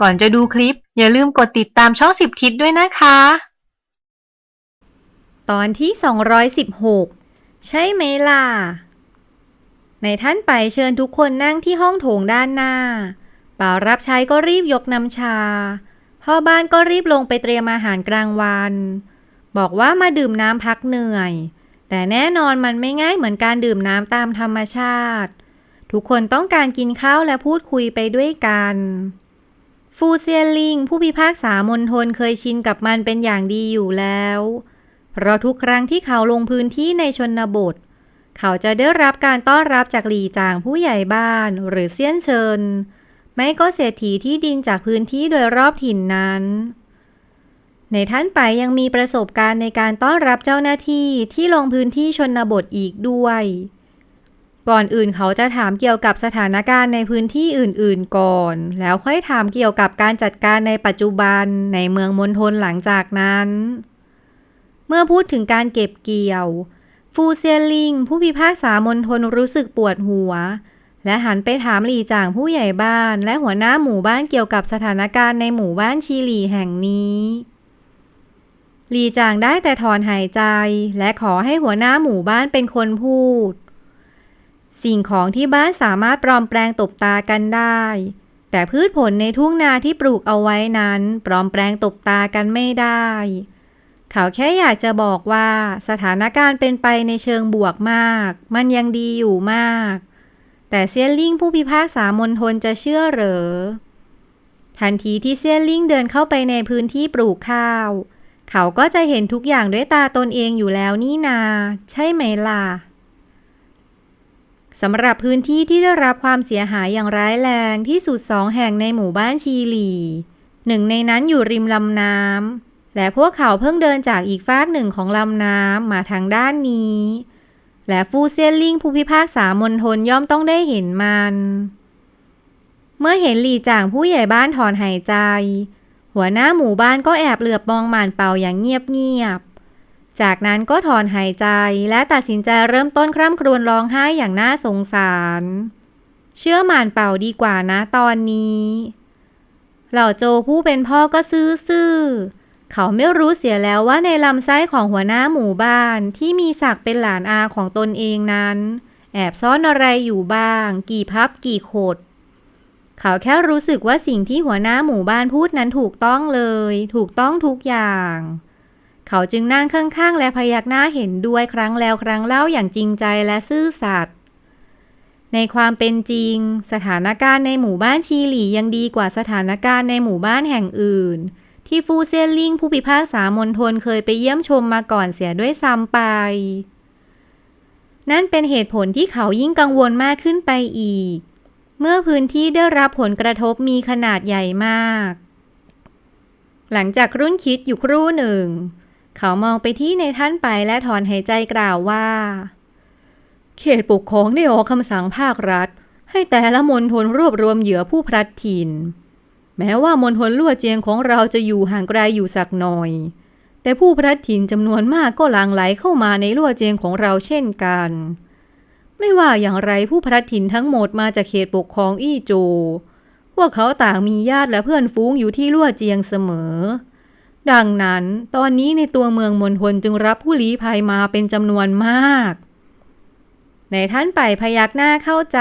ก่อนจะดูคลิป อย่าลืมกดติดตามช่องสิบทิศด้วยนะคะ ตอนที่ 216 ใช่ไหมล่ะ ในท่านไปเชิญทุกคนนั่งที่ห้องโถงด้านหน้าป่ารับใช้ก็รีบยกน้ำชา พ่อบ้านก็รีบลงไปเตรียมอาหารกลางวัน บอกว่ามาดื่มน้ำพักเหนื่อย แต่แน่นอนมันไม่ง่ายเหมือนการดื่มน้ำตามธรรมชาติ ทุกคนต้องการกินข้าวและพูดคุยไปด้วยกัน ฟูเซียลิงผู้พิพากษามณฑลเคยชินกับมันเป็นอย่างดีอยู่แล้วเพราะทุกครั้งที่เขาลงพื้นที่ในชนบท เขาจะได้รับการต้อนรับจากหลีจางผู้ใหญ่บ้านหรือเซียนเชิญ ไม่ก็เศรษฐีที่ดินจากพื้นที่โดยรอบถิ่นนั้น ในท่านไปยังมีประสบการณ์ในการต้อนรับเจ้าหน้าที่ที่ลงพื้นที่ชนบทอีกด้วย ก่อนอื่นเขาจะถามเกี่ยวกับสถานการณ์ในพื้นที่อื่น ๆ ก่อน แล้วค่อยถามเกี่ยวกับการจัดการในปัจจุบันในเมืองมณฑลหลังจากนั้น เมื่อพูดถึงการเก็บเกี่ยว ฟูเซียลิง ผู้พิพากษามณฑลรู้สึกปวดหัว และหันไปถามหลี่จางผู้ใหญ่บ้านและหัวหน้าหมู่บ้านเกี่ยวกับสถานการณ์ในหมู่บ้านชีหลีแห่งนี้หลี่จางได้แต่ถอนหายใจและขอให้หัวหน้าหมู่บ้านเป็นคนพูด สิ่งของที่บ้านสามารถปลอมแปลงตบตากันได้ แต่พืชผลในทุ่งนาที่ปลูกเอาไว้นั้น ปลอมแปลงตบตากันไม่ได้ เขาแค่อยากจะบอกว่าสถานการณ์เป็นไปในเชิงบวกมาก มันยังดีอยู่มาก แต่เซียนลิงผู้พิพากษามณฑลจะเชื่อเหรอ ทันทีที่เซียนลิงเดินเข้าไปในพื้นที่ปลูกข้าว เขาก็จะเห็นทุกอย่างด้วยตาตนเองอยู่แล้วนี่นา ใช่ไหมล่ะ สำหรับพื้นที่ที่ได้รับความเสียหายอย่างร้ายแรงที่สุดสองแห่งในหมู่บ้านชีหลีหนึ่งในนั้นอยู่ริมลำน้ำและพวกเขาเพิ่งเดินจากอีกฟากหนึ่งของลำน้ำมาทางด้านนี้ และฟูเซียนลิงผู้พิพากษามณฑลย่อมต้องได้เห็นมัน เมื่อเห็นหลีจ่างผู้ใหญ่บ้านถอนหายใจ หัวหน้าหมู่บ้านก็แอบเหลือบมองหมานเป่าอย่างเงียบๆ จากนั้นก็ถอนหายใจและตัดสินใจเริ่มต้นคร่ำครวญร้องไห้อย่างน่าสงสาร เชื่อหมานเป่าดีกว่านะตอนนี้ เหล่าโจผู้เป็นพ่อก็ซื่อเขาไม่รู้เสียแล้วว่าในลำไส้ของหัวหน้าหมู่บ้านที่มีศักดิ์เป็นหลานอาของตนเองนั้น แอบซ่อนอะไรอยู่บ้าง กี่พับกี่ขด เขาแค่รู้สึกว่าสิ่งที่หัวหน้าหมู่บ้านพูดนั้นถูกต้องเลย ถูกต้องทุกอย่าง เขาจึงนั่งข้างๆ และพยักหน้าเห็นด้วยครั้งแล้วครั้งเล่าอย่างจริงใจและซื่อสัตย์ในความเป็นจริง สถานการณ์ในหมู่บ้านชีหลียังดีกว่าสถานการณ์ในหมู่บ้านแห่งอื่น ที่ฟูเซียนลิงผู้พิพากษามณฑลเคยไปเยี่ยมชมมาก่อนเสียด้วยซ้ำไป นั่นเป็นเหตุผลที่เขายิ่งกังวลมากขึ้นไปอีก เมื่อพื้นที่ได้รับผลกระทบมีขนาดใหญ่มาก หลังจากรุ่นคิดอยู่ครู่หนึ่ง เขามองไปที่ในท่านไปและถอนหายใจกล่าวว่า เขตปกครองได้ออกคำสั่งภาครัฐ ให้แต่ละมณฑลรวบรวมเหยื่อผู้พลัดถิ่น แม้ว่ามณฑลลั่วเจียงของเราจะอยู่ห่างไกลอยู่สักหน่อย แต่ผู้พลัดถิ่นจำนวนมากก็หลั่งไหลเข้ามาในลั่วเจียงของเราเช่นกัน ไม่ว่าอย่างไรผู้พลัดถิ่นทั้งหมดมาจากเขตปกครองอี้โจ พวกเขาต่างมีญาติและเพื่อนฝูงอยู่ที่ลั่วเจียงเสมอ ดังนั้น ตอนนี้ในตัวเมืองมณฑลจึงรับผู้ลี้ภัยมาเป็นจำนวนมาก ในท่านไปพยักหน้าเข้าใจ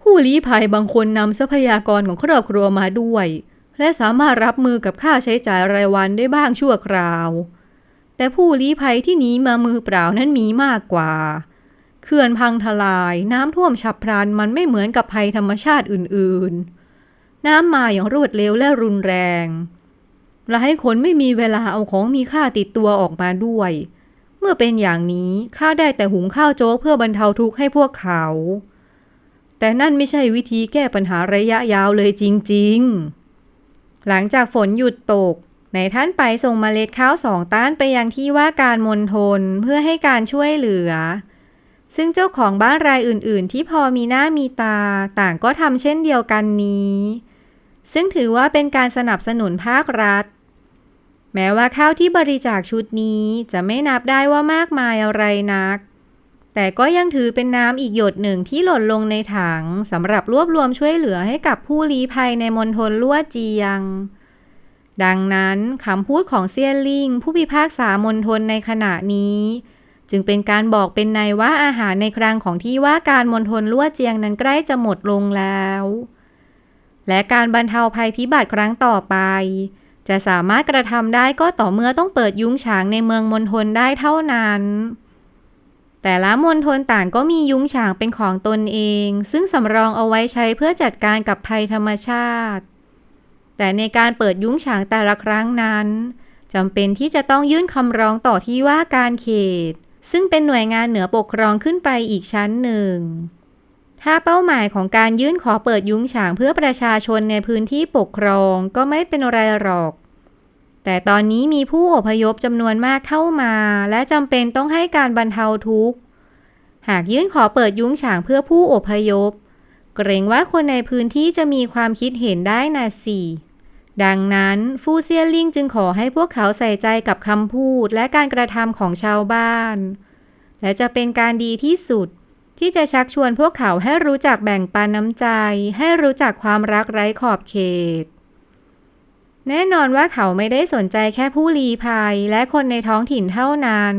ผู้ลี้ภัยบางคนนำทรัพยากรของครอบครัวมาด้วย และสามารถรับมือกับค่าใช้จ่ายรายวันได้บ้างชั่วคราว แต่ผู้ลี้ภัยที่หนีมามือเปล่านั้นมีมากกว่า เขื่อนพังทลายน้ำท่วมฉับพลันมันไม่เหมือนกับภัยธรรมชาติอื่นๆ น้ำมาอย่างรวดเร็วและรุนแรง และให้คนไม่มีเวลาเอาของมีค่าติดตัวออกมาด้วย เมื่อเป็นอย่างนี้ข้าได้แต่หุงข้าวโจ๊กเพื่อบรรเทาทุกข์ให้พวกเขา แต่นั่นไม่ใช่วิธีแก้ปัญหาระยะยาวเลยจริง ๆ หลังจากฝนหยุดตกในท่านไปส่งมเมล็ดข้าวสองต้านไปยังที่ว่าการมณฑลเพื่อให้การช่วยเหลือ ซึ่งเจ้าของบ้านรายอื่นๆ ที่พอมีหน้ามีตาต่างก็ทำเช่นเดียวกันนี้ ซึ่งถือว่าเป็นการสนับสนุนภาครัฐ แม้ว่าข้าวที่บริจาคชุดนี้จะไม่นับได้ว่ามากมายอะไรนัก แต่ก็ยังถือเป็นน้ำอีกหยดหนึ่งที่หล่นลงในถังสำหรับรวบรวมช่วยเหลือให้กับผู้ลี้ภัยในมณฑลลั่วเจียง ดังนั้นคำพูดของเซียนลิงผู้พิพากษามณฑลในขณะนี้ จึงเป็นการบอกเป็นในว่าอาหารในครังของที่ว่าการมณฑลลั่วเจียงนั้นใกล้จะหมดลงแล้ว และการบรรเทาภัยพิบัติครั้งต่อไป จะสามารถกระทำได้ก็ต่อเมื่อต้องเปิดยุ้งฉางในเมืองมณฑลได้เท่านั้น แต่ละมณฑลต่างก็มียุ้งฉางเป็นของตนเอง ซึ่งสำรองเอาไว้ใช้เพื่อจัดการกับภัยธรรมชาติ แต่ในการเปิดยุ้งฉางแต่ละครั้งนั้นจำเป็นที่จะต้องยื่นคำร้องต่อที่ว่าการเขต ซึ่งเป็นหน่วยงานเหนือปกครองขึ้นไปอีกชั้นหนึ่ง ถ้าเป้าหมายของการยื่นขอเปิดยุ้งฉางเพื่อประชาชนในพื้นที่ปกครองก็ไม่เป็นไรหรอก แต่ตอนนี้มีผู้อพยพจำนวนมากเข้ามา และจำเป็นต้องให้การบรรเทาทุกข์ หากยื่นขอเปิดยุ้งฉางเพื่อผู้อพยพ เกรงว่าคนในพื้นที่จะมีความคิดเห็นได้นะสิดังนั้นฟูเซียลิงจึงขอให้พวกเขาใส่ใจกับคำพูดและการกระทำของชาวบ้าน และจะเป็นการดีที่สุด ที่จะชักชวนพวกเขาให้รู้จักแบ่งปันน้ำใจ ให้รู้จักความรักไร้ขอบเขต แน่นอนว่าเขาไม่ได้สนใจแค่ผู้ลี้ภัยและคนในท้องถิ่นเท่านั้น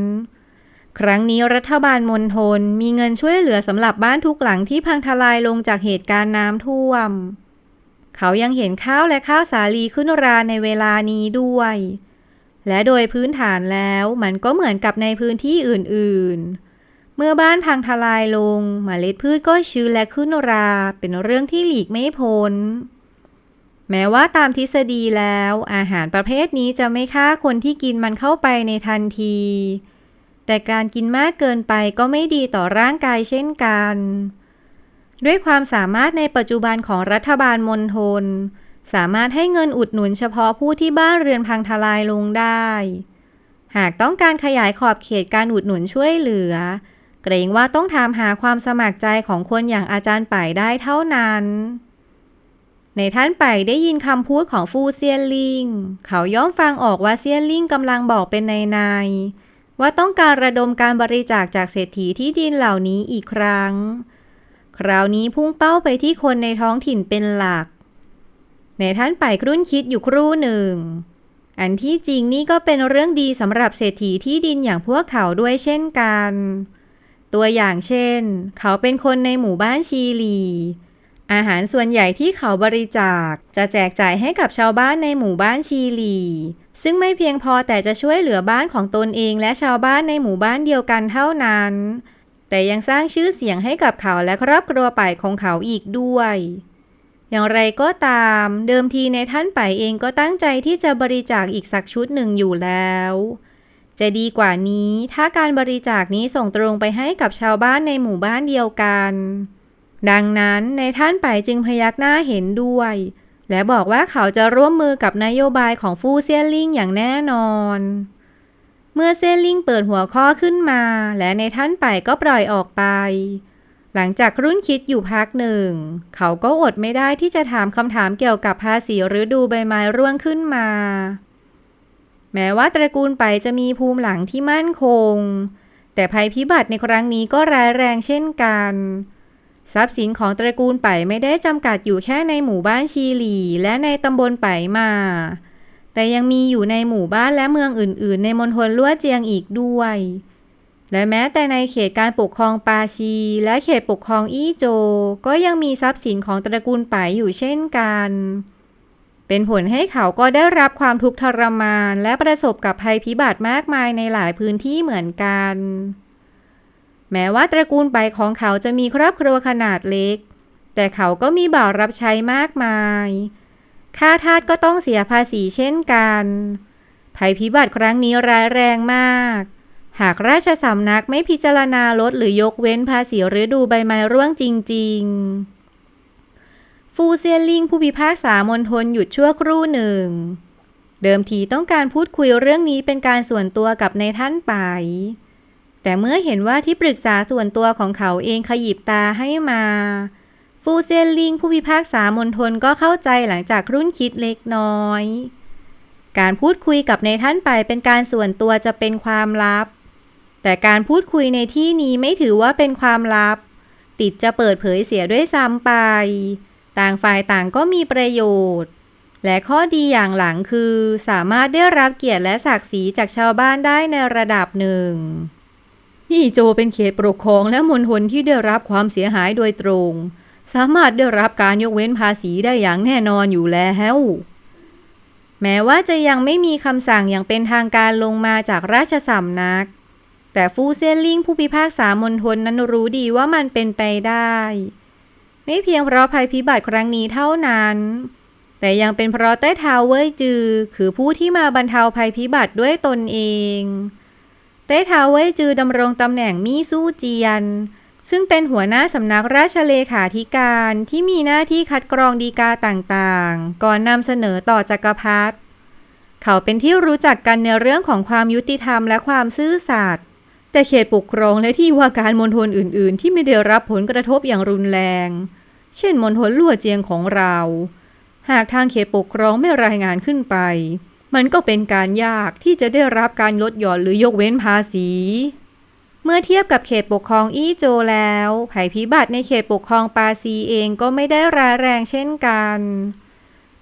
ครั้งนี้รัฐบาลมณฑลมีเงินช่วยเหลือสำหรับบ้านทุกหลังที่พังทลายลงจากเหตุการณ์น้ำท่วม เขายังเห็นข้าวและข้าวสาลีขึ้นราในเวลานี้ด้วย และโดยพื้นฐานแล้วมันก็เหมือนกับในพื้นที่อื่นๆ เมื่อบ้านพังทลายลงมเมล็ดพืชก็ชื้นและขึ้นราเป็นเรื่องที่หลีกไม่พ้น แม้ว่าตามทฤษฎีแล้ว อาหารประเภทนี้จะไม่ฆ่าคนที่กินมันเข้าไปในทันที แต่การกินมากเกินไปก็ไม่ดีต่อร่างกายเช่นกัน ด้วยความสามารถในปัจจุบันของรัฐบาลมณฑลสามารถให้เงินอุดหนุนเฉพาะผู้ที่บ้านเรือนพังทลายลงได้ หากต้องการขยายขอบเขตการอุดหนุนช่วยเหลือ เกรงว่าต้องถามหาความสมัครใจของคนอย่างอาจารย์ป่ายได้เท่านั้น ในท่านป่ายได้ยินคำพูดของฟูเซียนลิง เขาย่อมฟังออกว่าเซียนลิงกำลังบอกเป็นในในว่าต้องการระดมการบริจาคจากเศรษฐีที่ดินเหล่านี้อีกครั้ง คราวนี้พุ่งเป้าไปที่คนในท้องถิ่นเป็นหลัก ในท่านป่ายครุ่นคิดอยู่ครู่หนึ่ง อันที่จริงนี่ก็เป็นเรื่องดีสำหรับเศรษฐีที่ดินอย่างพวกเขาด้วยเช่นกัน ตัวอย่างเช่น เขาเป็นคนในหมู่บ้านชีลี อาหารส่วนใหญ่ที่เขาบริจาคจะแจกจ่ายให้กับชาวบ้านในหมู่บ้านชีลี ซึ่งไม่เพียงพอแต่จะช่วยเหลือบ้านของตนเองและชาวบ้านในหมู่บ้านเดียวกันเท่านั้น แต่ยังสร้างชื่อเสียงให้กับเขาและครอบครัวป่ายของเขาอีกด้วยอย่างไรก็ตาม เดิมทีในท่านป่ายเองก็ตั้งใจที่จะบริจาคอีกสักชุดหนึ่งอยู่แล้ว จะดีกว่านี้ถ้าการบริจาคนี้ส่งตรงไปให้กับชาวบ้านในหมู่บ้านเดียวกัน ดังนั้นในท่านป่ายจึงพยักหน้าเห็นด้วย และบอกว่าเขาจะร่วมมือกับนโยบายของฟูเซียนลิงอย่างแน่นอน เมื่อเซยนลิงเปิดหัวข้อขึ้นมา และในท่านป่ายก็ปล่อยออกไป หลังจากรุ่นคิดอยู่พักหนึ่ง เขาก็อดไม่ได้ที่จะถามคำถามเกี่ยวกับภาษีฤดูใบไม้ร่วงขึ้นมา แม้ว่าตระกูลไปจะมีภูมิหลังที่มั่นคง แต่ภัยพิบัติในครั้งนี้ก็ร้ายแรงเช่นกัน ทรัพย์สินของตระกูลไปไม่ได้จำกัดอยู่แค่ในหมู่บ้านชีหลี และในตำบลไปมา แต่ยังมีอยู่ในหมู่บ้านและเมืองอื่น ๆ ในมณฑลลั่วเจียงอีกด้วย และแม้แต่ในเขตการปกครองปาชี และเขตปกครองอี้โจ ก็ยังมีทรัพย์สินของตระกูลไปอยู่เช่นกันเเป็นผลให้เขาก็ได้รับความทุกข์ทรมาน และประสบกับภัยพิบัติมากมายในหลายพื้นที่เหมือนกัน แม้ว่าตระกูลไปของเขาจะมีครอบครัวขนาดเล็ก แต่เขาก็มีบ่าวรับใช้มากมาย ค่าทาสก็ต้องเสียภาษีเช่นกัน ภัยพิบัติครั้งนี้ร้ายแรงมาก หากราชสำนักไม่พิจารณาลดหรือยกเว้นภาษีฤดูใบไม้ร่วงจริง ๆ ฟูเซียนลิงผู้พิพากษามณฑลหยุดชั่วครู่หนึ่ง เดิมทีต้องการพูดคุยเรื่องนี้เป็นการส่วนตัวกับในท่านไป แต่เมื่อเห็นว่าที่ปรึกษาส่วนตัวของเขาเองขยิบตาให้มา ฟูเซียนลิงผู้พิพากษามณฑลก็เข้าใจหลังจากรุ่นคิดเล็กน้อย การพูดคุยกับในท่านไปเป็นการส่วนตัวจะเป็นความลับแแต่การพูดคุยในที่นี้ไม่ถือว่าเป็นความลับ ติดจะเปิดเผยเสียด้วยซ้ำไป ต่างฝ่ายต่างก็มีประโยชน์ และข้อดีอย่างหลังคือ สามารถได้รับเกียรติและศักดิ์ศรีจากชาวบ้านได้ในระดับหนึ่งนี่โจเป็นเขตปกครองและมณฑลที่ได้รับความเสียหายโดยตรง สามารถได้รับการยกเว้นภาษีได้อย่างแน่นอนอยู่แล้วแม้ว่าจะยังไม่มีคำสั่งอย่างเป็นทางการลงมาจากราชสำนัก แต่ฟูเซยนลิงผู้พิพากษามณฑลนั้นรู้ดีว่ามันเป็นไปได้ ไม่เพียงเพราะภัยพิบัติครั้งนี้เท่านั้น แต่ยังเป็นเพราะใต้เท้าเว่ยจือ คือผู้ที่มาบรรเทาภัยพิบัติด้วยตนเองเต้เท้าเว่ยจือดำรงตำแหน่งมี่สู้เจียน ซึ่งเป็นหัวหน้าสำนักราชเลขาธิการที่มีหน้าที่คัดกรองดีกาต่างๆ ก่อนนำเสนอต่อจักรพรรดิเขาเป็นที่รู้จักกันในเรื่องของความยุติธรรมและความซื่อสัตย์ แต่เขตปกครองและที่ว่าการมณฑลอื่นๆ ที่ไม่ได้รับผลกระทบอย่างรุนแรง เช่นมณฑลลั่วเจียงของเรา หากทางเขตปกครองไม่รายงานขึ้นไป มันก็เป็นการยากที่จะได้รับการลดหย่อนหรือยกเว้นภาษี เมื่อเทียบกับเขตปกครองอี้โจแล้วภัยพิบัติในเขตปกครองปาซีเองก็ไม่ได้ร้ายแรงเช่นกัน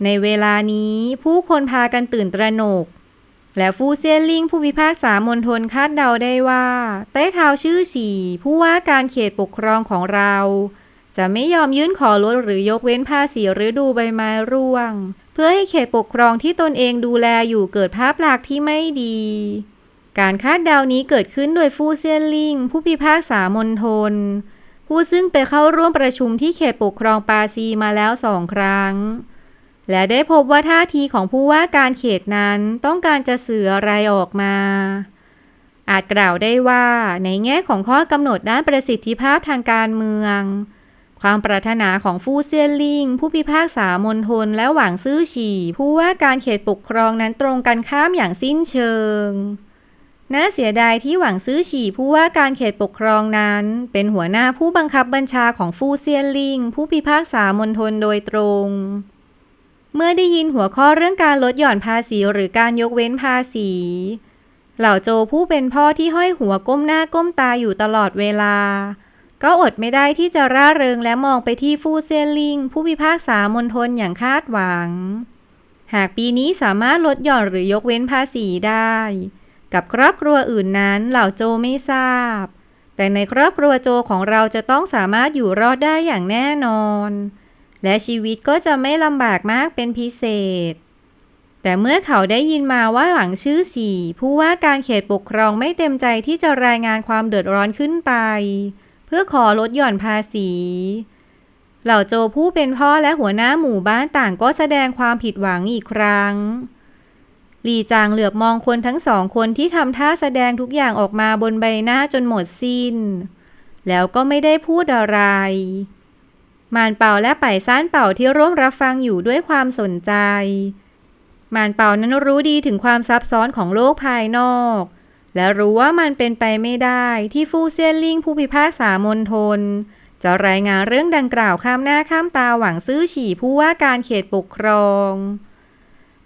ในเวลานี้ผู้คนพากันตื่นตระหนก และฟูเซียนลิงผู้พิพากษามณฑลคาดเดาได้ว่าใต้เท้าชื่อฉี่ผู้ว่าการเขตปกครองของเรา จะไม่ยอมยื่นขอลดหรือยกเว้นภาษีฤดูใบไม้ร่วง เพื่อให้เขตปกครองที่ตนเองดูแลอยู่เกิดภาพลักษณ์ที่ไม่ดี การคาดเดานี้เกิดขึ้นโดยฟูเซียนลิงผู้พิพากษามณฑลผู้ซึ่งไปเข้าร่วมประชุมที่เขตปกครองปาซีมาแล้วสองครั้ง และได้พบว่าท่าทีของผู้ว่าการเขตนั้นต้องการจะสื่ออะไรออกมา อาจกล่าวได้ว่าในแง่ของข้อกำหนดด้านประสิทธิภาพทางการเมือง ความปรารถนาของฟูเซียนลิง ผู้พิพากษามณฑลและหวังซื่อฉี่ ผู้ว่าการเขตปกครองนั้นตรงกันข้ามอย่างสิ้นเชิงน่าเสียดายที่หวังซื้อฉี่ผู้ว่าการเขตปกครองนั้น เป็นหัวหน้าผู้บังคับบัญชาของฟูเซียนลิง ผู้พิพากษามณฑลโดยตรง เมื่อได้ยินหัวข้อเรื่องการลดหย่อนภาษีหรือการยกเว้นภาษี เหล่าโจผู้เป็นพ่อที่ห้อยหัวก้มหน้าก้มตาอยู่ตลอดเวลา ก็อดไม่ได้ที่จะร่าเริงและมองไปที่ฟูเซียลิง ผู้พิพากษามณฑลอย่างคาดหวัง หากปีนี้สามารถลดหย่อนหรือยกเว้นภาษีได้ กับครอบครัวอื่นนั้นเหล่าโจไม่ทราบ แต่ในครอบครัวโจของเราจะต้องสามารถอยู่รอดได้อย่างแน่นอน และชีวิตก็จะไม่ลำบากมากเป็นพิเศษ แต่เมื่อเขาได้ยินมาว่าหลังชื่อสีผู้ว่าการเขตปกครองไม่เต็มใจที่จะรายงานความเดือดร้อนขึ้นไป เพื่อขอลดหย่อนภาษี เหล่าโจผู้เป็นพ่อและหัวหน้าหมู่บ้านต่างก็แสดงความผิดหวังอีกครั้งหลีจางเหลือบมองคนทั้งสองคนที่ทำท่าแสดงทุกอย่างออกมาบนใบหน้าจนหมดสิ้น แล้วก็ไม่ได้พูดอะไร มานเป่าและไปซ่านเป่าที่ร่วมรับฟังอยู่ด้วยความสนใจ มานเป่านั้นรู้ดีถึงความซับซ้อนของโลกภายนอก และรู้ว่ามันเป็นไปไม่ได้ที่ฟูเซียนลิงผู้พิพากษามณฑลจะรายงานเรื่องดังกล่าวข้ามหน้าข้ามตาหวังซื้อฉี่ผู้ว่าการเขตปกครอง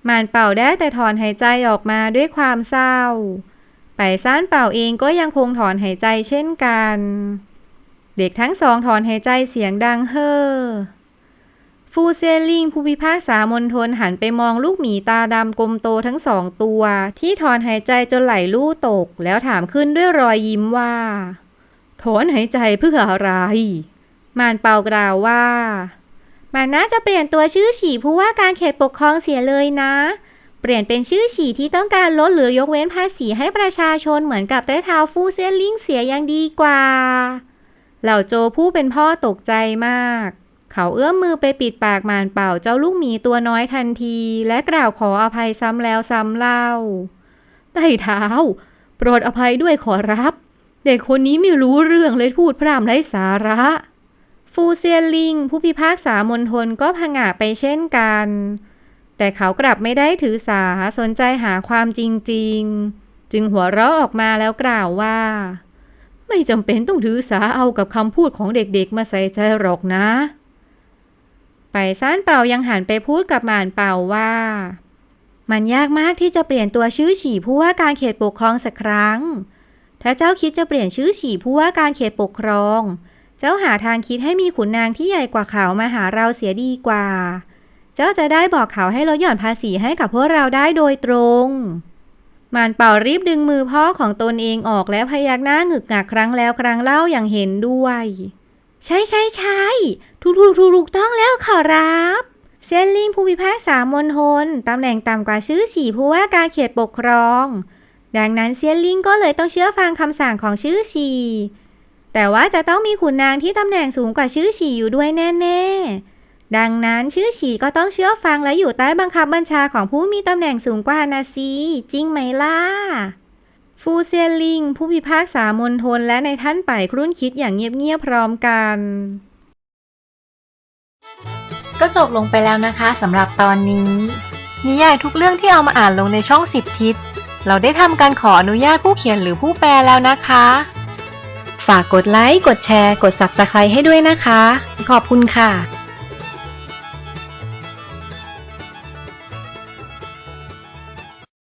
มานเป่าได้แต่ถอนหายใจออกมาด้วยความเศร้า ไปซ่านเป่าเองก็ยังคงถอนหายใจเช่นกัน เด็กทั้งสองถอนหายใจเสียงดังเฮ่อ ฟูเซลิงผู้พิพากษามณฑลหันไปมองลูกหมีตาดำกลมโตทั้งสองตัว ที่ถอนหายใจจนไหลลู่ตก แล้วถามขึ้นด้วยรอยยิ้มว่า ถอนหายใจเพื่ออะไร มานเปากล่าวว่า มันน่าจะเปลี่ยนตัวชื่อฉี่ผู้ว่าการเขตปกครองเสียเลยนะเปลี่ยนเป็นชื่อฉี่ที่ต้องการลดหรือยกเว้นภาษีให้ประชาชนเหมือนกับใต้เท้าฟูเซนลิงเสียยังดีกว่า เหล่าโจผู้เป็นพ่อตกใจมาก เขาเอื้อมมือไปปิดปากมานเป่าเจ้าลูกหมีตัวน้อยทันที และกล่าวขออภัยซ้ำแล้วซ้ำเล่าใต้เท้า โปรดอภัยด้วยขอรับ เด็กคนนี้ไม่รู้เรื่องเลยพูดพร่ำไร้สาระ ฟูเซียนลิง ผู้พิพากษามณฑลก็ผงะไปเช่นกัน แต่เขากลับไม่ได้ถือสาสนใจหาความจริง ๆ จึงหัวเราะออกมาแล้วกล่าวว่า ไม่จำเป็นต้องถือสาเอากับคำพูดของเด็กๆมาใส่ใจหรอกนะ ไปซ่านเป่ายังหันไปพูดกับหมานเป่าว่า มันยากมากที่จะเปลี่ยนตัวชื่อฉี่ผู้ว่าการเขตปกครองสักครั้ง ถ้าเจ้าคิดจะเปลี่ยนชื่อฉี่ผู้ว่าการเขตปกครอง เจ้าหาทางคิดให้มีขุนนางที่ใหญ่กว่าเขามาหาเราเสียดีกว่า เจ้าจะได้บอกเขาให้ลดหย่อนภาษีให้กับพวกเราได้โดยตรง มานเป่ารีบดึงมือพ่อของตนเองออกแล้วพยักหน้าหงึกงักครั้งแล้วครั้งเล่าอย่างเห็นด้วย ใช่ใช่ใช่ถูกถูกถูกถูกต้องแล้วขอรับเซนลิงผู้พิพากษามณฑลตำแหน่งต่ำกว่าชื่อฉี่ผู้ว่าการเขตปกครอง ดังนั้นเซียนลิงก็เลยต้องเชื่อฟังคำสั่งของชื่อฉี่แต่ว่าจะต้องมีขุนนางที่ตำแหน่งสูงกว่าชื่อฉี่อยู่ด้วยแน่ ๆ ดังนั้นชื่อฉีก็ต้องเชื่อฟังและอยู่ใต้บังคับบัญชาของผู้มีตำแหน่งสูงกว่านาซีจริงไหมล่ะ ฟูเซียลิง ผู้พิพากษามณฑลและในท่านไปครุ่นคิดอย่างเงียบๆพร้อมกัน ก็จบลงไปแล้วนะคะสำหรับตอนนี้ นิยายทุกเรื่องที่เอามาอ่านลงในช่องสิบทิศ เราได้ทำการขออนุญาตผู้เขียนหรือผู้แปลแล้วนะคะ ฝากกดไลค์กดแชร์ กด Subscribe ให้ด้วยนะคะ ขอบคุณค่ะ